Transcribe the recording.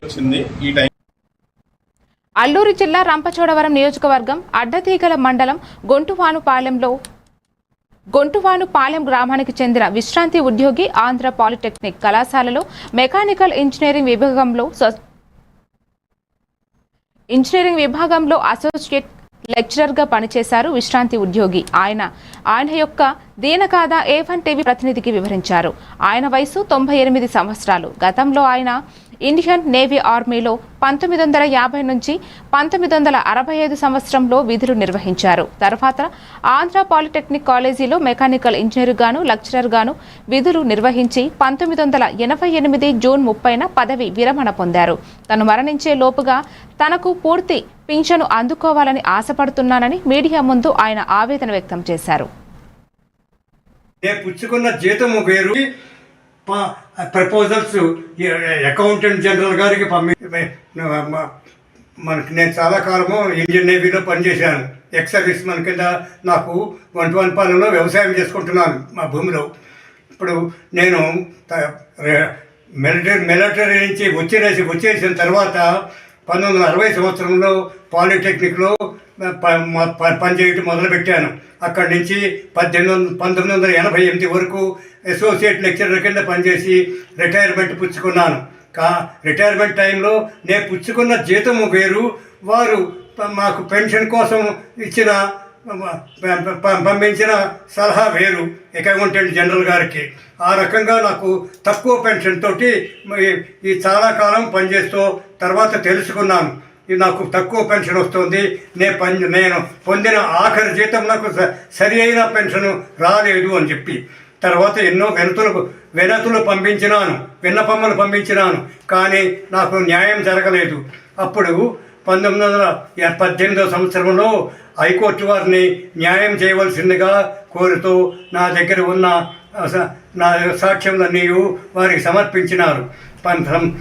వచ్చింది ఈ టైం అల్లూరు జిల్లా రంపచోడవరం నియోజకవర్గం అడ్డతీగల మండలం గొంటువానుపాలెంలో గొంటువానుపాలెం గ్రామానికి చెందిన విశ్రాంతి ఉద్యోగి ఆంధ్ర పాలిటెక్నిక్ కళాశాలలో మెకానికల్ ఇంజనీరింగ్ విభాగంలో ఇంజనీరింగ్ విభాగంలో అసోసియేట్ లెక్చరర్గా పనిచేశారు విశ్రాంతి ఉద్యోగి. ఆయన ఆయన యొక్క దీనగాథ ఏ వన్ టీవీ ప్రతినిధికి వివరించారు. ఆయన వయసు తొంభై ఎనిమిది సంవత్సరాలు. గతంలో ఆయన ఇండియన్ నేవీ ఆర్మీలో పంతొమ్మిది వందల యాభై నుంచి పంతొమ్మిది వందల అరవై ఐదు సంవత్సరంలో విధులు నిర్వహించారు. తర్వాత ఆంధ్ర పాలిటెక్నిక్ కాలేజీలో మెకానికల్ ఇంజనీర్ గాను లెక్చరర్ గాను విధులు నిర్వహించి పంతొమ్మిది వందల ఎనభై ఎనిమిది జూన్ ముప్పైన పదవి విరమణ పొందారు. తను మరణించే లోపుగా తనకు పూర్తి పింఛను అందుకోవాలని ఆశపడుతున్నానని మీడియా ముందు ఆయన ఆవేదన వ్యక్తం చేశారు. పుచ్చుకున్న జీతము వేరు. ప్రపోజల్స్ అకౌంటెంట్ జనరల్ గారికి పంపి మనకి నేను చాలా కాలము ఇండియన్ నేవీలో పనిచేశాను. ఎక్స్ సర్వీస్ మన కింద నాకు వంట వనపాలెంలో వ్యవసాయం చేసుకుంటున్నాను మా భూమిలో. ఇప్పుడు నేను మిలిటరీ మిలిటరీ నుంచి వచ్చేసి వచ్చేసిన తర్వాత పంతొమ్మిది వందల అరవై సంవత్సరంలో పాలిటెక్నిక్లో ప- పనిచేయటం మొదలుపెట్టాను. అక్కడి నుంచి పద్దెనిమిది వందల పంతొమ్మిది వందల ఎనభై ఎనిమిది వరకు అసోసియేట్ లెక్చరర్ కింద పనిచేసి రిటైర్మెంట్ పుచ్చుకున్నాను. కా రిటైర్మెంట్ టైంలో నేను పుచ్చుకున్న జీతము వేరు. వారు మాకు పెన్షన్ కోసం ఇచ్చిన పంపించిన సలహా వేరు అకౌంటెంట్ జనరల్ గారికి. ఆ రకంగా నాకు తక్కువ పెన్షన్ తోటి ఈ- చాలా కాలం పనిచేస్తూ తర్వాత తెలుసుకున్నాను. ఇది నాకు తక్కువ పెన్షన్ వస్తుంది. నేను పని నేను పొందిన ఆఖరి జీతం నాకు స- సరి అయిన పెన్షన్ రాలేదు అని చెప్పి. తర్వాత ఎన్నో వినతులు వెనతులు పంపించినాను. విన్నపమ్మలు పంపించినాను. కానీ నాకు న్యాయం జరగలేదు. అప్పుడు పంతొమ్మిది వందల పద్దెనిమిదవ సంవత్సరంలో హైకోర్టు వారిని న్యాయం చేయవలసిందిగా కోరుతూ నా దగ్గర ఉన్న నా సాక్ష్యములన్నీ వారికి సమర్పించినారు. సం-